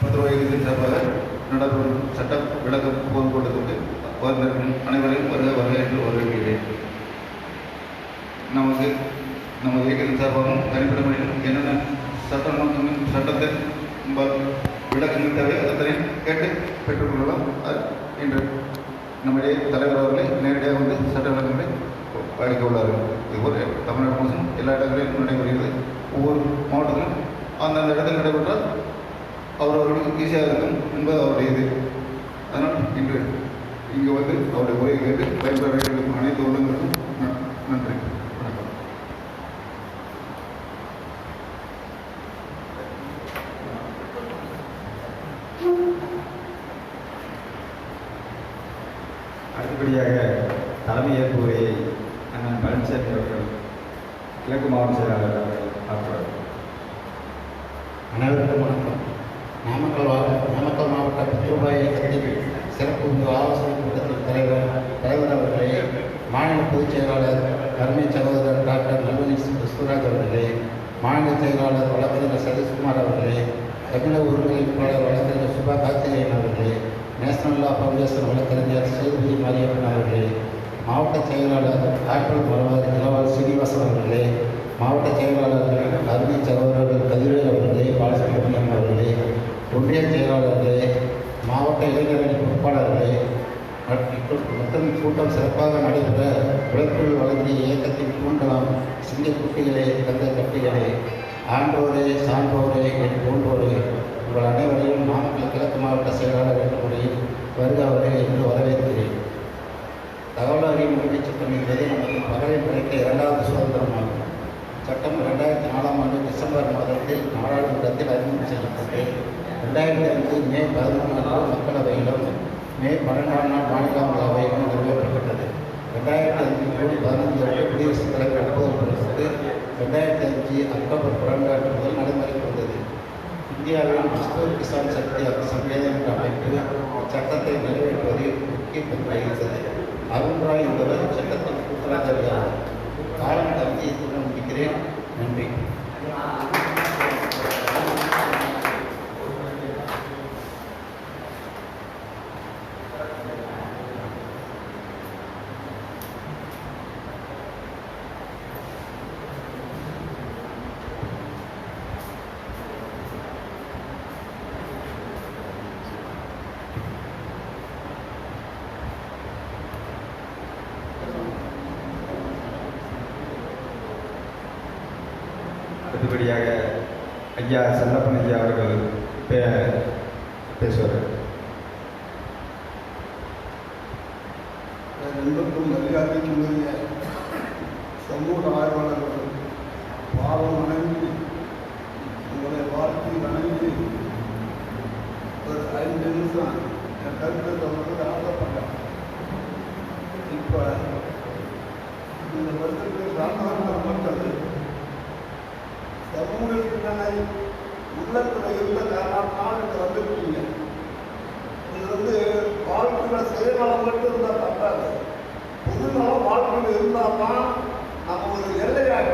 பத்திரவாய் இயக்கத்தின் சார்பாக நடைபெறும் சட்ட விளக்கம் பொதுக்கூட்டத்துக்கு வருகிறவர்கள் அனைவரையும் வருக வருக என்று வரவேற்கிறேன். நமக்கு நமது இயக்கத்தின் சார்பாகவும் தனிப்பட்ட முறையில் என்னென்ன சட்டம் சட்டத்தை விளக்கங்கள் தேவை அதனை கேட்டு பெற்றுக்கொள்ளலாம் அது இன்று நம்முடைய தலைவர் அவர்களை நேரடியாக வந்து சட்ட விளக்கங்களை அளிக்க உள்ளார்கள் இதுபோல் தமிழ்நாடு முழுசும் எல்லா இடங்களிலும் நடைபெறுகிறது. ஒவ்வொரு மாவட்டத்திலும் அந்தந்த இடத்தில் நடைபெற்றால் அவர் அவர்களுக்கு ஈஸியாக இருக்கும் என்பது அவருடைய இது அதனால் இன்று இங்கே வந்து அவருடைய உரையை கேட்டு பயன்பெற வேண்டும் அனைத்து உள்ளங்களுக்கும் நன்றி. வணக்கம். அடுத்தபடியாக தலைமை ஏற்பு உரையை அண்ணன் பழனிசாமி அவர்கள் கிழக்கு மாவட்ட செயலாளர் அவர்கள் ஆற்றுவார் அனைவருக்கும் வணக்கம் நாமக்கல் வா- நாமக்கல் மாவட்ட பத்திரபாய் இயக்கத்தின் சிறப்பு இந்த ஆலோசனை கூட்டத்தில் தலைவர் தலைவர் அவர்களே மாநில பொதுச் செயலாளர் அருமை சகோதரர் டாக்டர் நல்வனி கிறிஸ்துராஜ் அவர்களே மாநில செயலாளர் வழக்கறிஞர் சதீஷ்குமார் அவர்களே தமிழக ஒருங்கிணைப்பாளர் வழக்கறிஞர் சுபா கார்த்திகேயன் அவர்கள் நேஷனல் லா ஃபவுண்டேஷன் வழக்கறிஞர் சேதுபதி மாரியப்பன் அவர்கள் மாவட்ட செயலாளர் ஆற்றல் மரவர் இளவால் சீனிவாசன் அவர்களே மாவட்ட செயலாளர்கள் அருணி சகோதரர்கள் கதிரேல் அவர்களே பாலசுப்ரமணியம் அவர்களே ஒன்றிய செயலாளர்களே மாவட்ட இளைஞரணி பொறுப்பாளர்களே மற்றும் கூட்டம் சிறப்பாக நடைபெற விளக்குள் வழங்கிய இயக்கத்தின் தூண்டலாம் சிங்கக்குட்டிகளே தந்த கட்டிகளே ஆண்டோரே சான்றோரே என் போன்றோரே உங்கள் அனைவரையும் நாமக்கல் கிழக்கு மாவட்ட செயலாளர் என்ற முறையில் வருக வருக என்று வரவேற்கிறேன். தகவல் அறியும் உரிமை சட்டம் என்பது நமக்கு பகலில் கிடைத்த இரண்டாவது சுதந்திரமாகும். சட்டம் ரெண்டாயிரத்தி நாலாம் ஆண்டு டிசம்பர் மாதத்தில் நாடாளுமன்றத்தில் அறிமுகம் செய்யப்பட்டு ரெண்டாயிரத்தி ஐந்து மே பதினொன்று நாள் மக்களவையிலும் மே பன்னெண்டாம் நாள் மாநிலங்களவையிலும் நிறைவேற்றப்பட்டது. ரெண்டாயிரத்தி அஞ்சு ஜூன் பதினஞ்சு அன்று குடியரசுத் தலைவர் ஒப்புதல் கொடுத்து ரெண்டாயிரத்தி அஞ்சு அக்டோபர் பன்னெண்டு முதல் நடைமுறைக்கு வந்தது இந்தியாவில் மஸ்தூர் கிசான் சக்தி சம்மேளனம் என்ற அமைப்பு சட்டத்தை நிறைவேற்றுவதில் முக்கிய பங்கு வகித்தது அருண் ராய் என்பவர் சட்டத்தின் கூட்டராஜர் காலம் தகுதி இத்துடன் முடிக்கிறேன் நன்றி அடுத்தபடியாக ஐயா செல்லப்பன் ஐயா அவர்கள் பே பேசுவார் ரெண்டுக்கும் மரியாதைக்குரிய சமூக சிந்தனை உள்ளத்தில் இருந்த காரணத்தினால் இங்கே வந்திருக்கீங்க இது வந்து வாழ்க்கையில் செயல்நலம் மட்டும் இருந்தால் தப்பாது. பொதுநலம் வாழ்க்கையில் இருந்தால் தான் நம்ம ஒரு எல்லையாக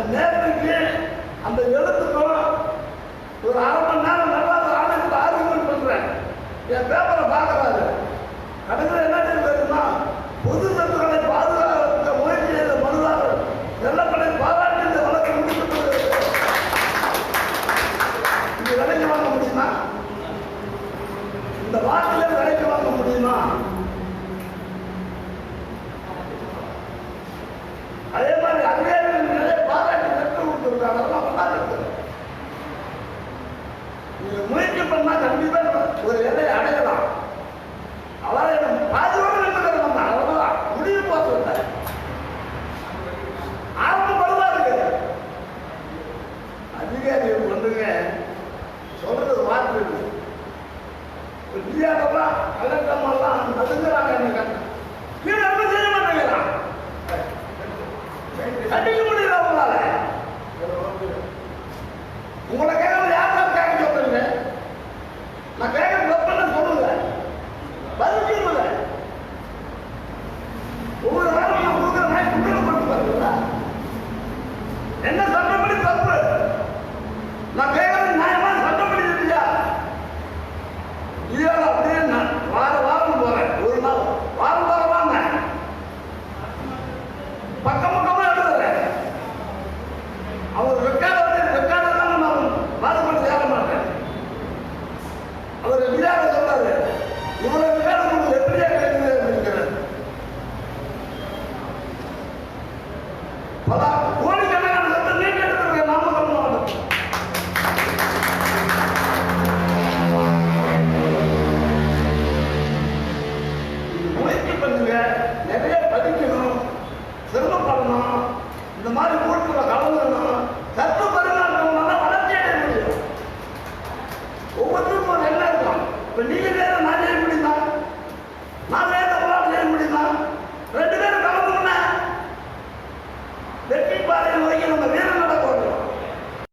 அந்த நேரத்துக்கு அந்த எழுத்துக்கும் ஒரு அரை மணி நேரம் நல்லா ஆளுக்கு ஆர்குமெண்ட் பண்ணுறேன் என் பேப்பரை பார்க்குறாரு. கடைசியில் என்ன